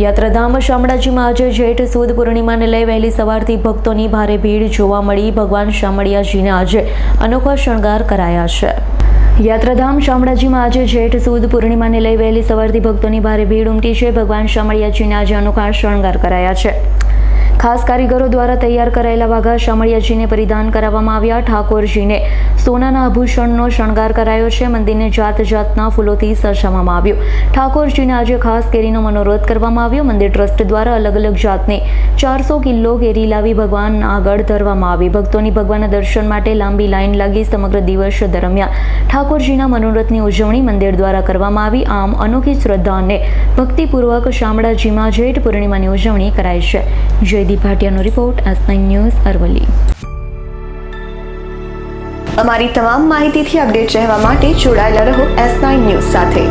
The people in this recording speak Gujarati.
યાત્રાધામ શામળાજીમાં આજે જેઠ સુદ પૂર્ણિમાને લઈ વહેલી સવારથી ભક્તોની ભારે ભીડ જોવા મળી. ભગવાન શામળિયાજીને આજે અનોખા શણગાર કરાયા છે. યાત્રાધામ શામળાજીમાં આજે જેઠ સુદ પૂર્ણિમાને લઈ વહેલી સવારથી ભક્તોની ભારે ભીડ ઉમટી છે. ભગવાન શામળિયાજીને આજે અનોખા શણગાર કરાયા છે. ખાસ કારીગરો દ્વારા તૈયાર કરાયેલા વાઘા શામળિયાજીને પરિધાન કરાવવામાં આવ્યા. ઠાકોરજીને સોનાના આભૂષણનો શણગાર કરાયો છે. મંદિરને જાત જાતના ફૂલોથી સજાવવામાં આવ્યું. ઠાકોરજીને આજે ખાસ કેરીનો મનોરથ કરવામાં આવ્યો. મંદિર ટ્રસ્ટ દ્વારા અલગ અલગ જાતની ચારસો કિલો કેરી લાવી ભગવાન આગળ ધરવામાં આવી. ભક્તોની ભગવાનના દર્શન માટે લાંબી લાઈન લાગી સમગ્ર દિવસ દરમિયાન ઠાકોરજીના મનોરથની ઉજવણી મંદિર દ્વારા કરવામાં આવી. આમ અનોખી શ્રદ્ધા અને ભક્તિપૂર્વક શામળાજીમાં જેઠ પૂર્ણિમાની ઉજવણી કરાઈ છે. જયદીપ ભાટિયાનો રિપોર્ટ નાઇન ન્યૂઝ અરવલ્લી. અમારી તમામ માહિતીથી અપડેટ રહેવા માટે જોડાયેલા રહો એસ નાઇન ન્યૂઝ સાથે.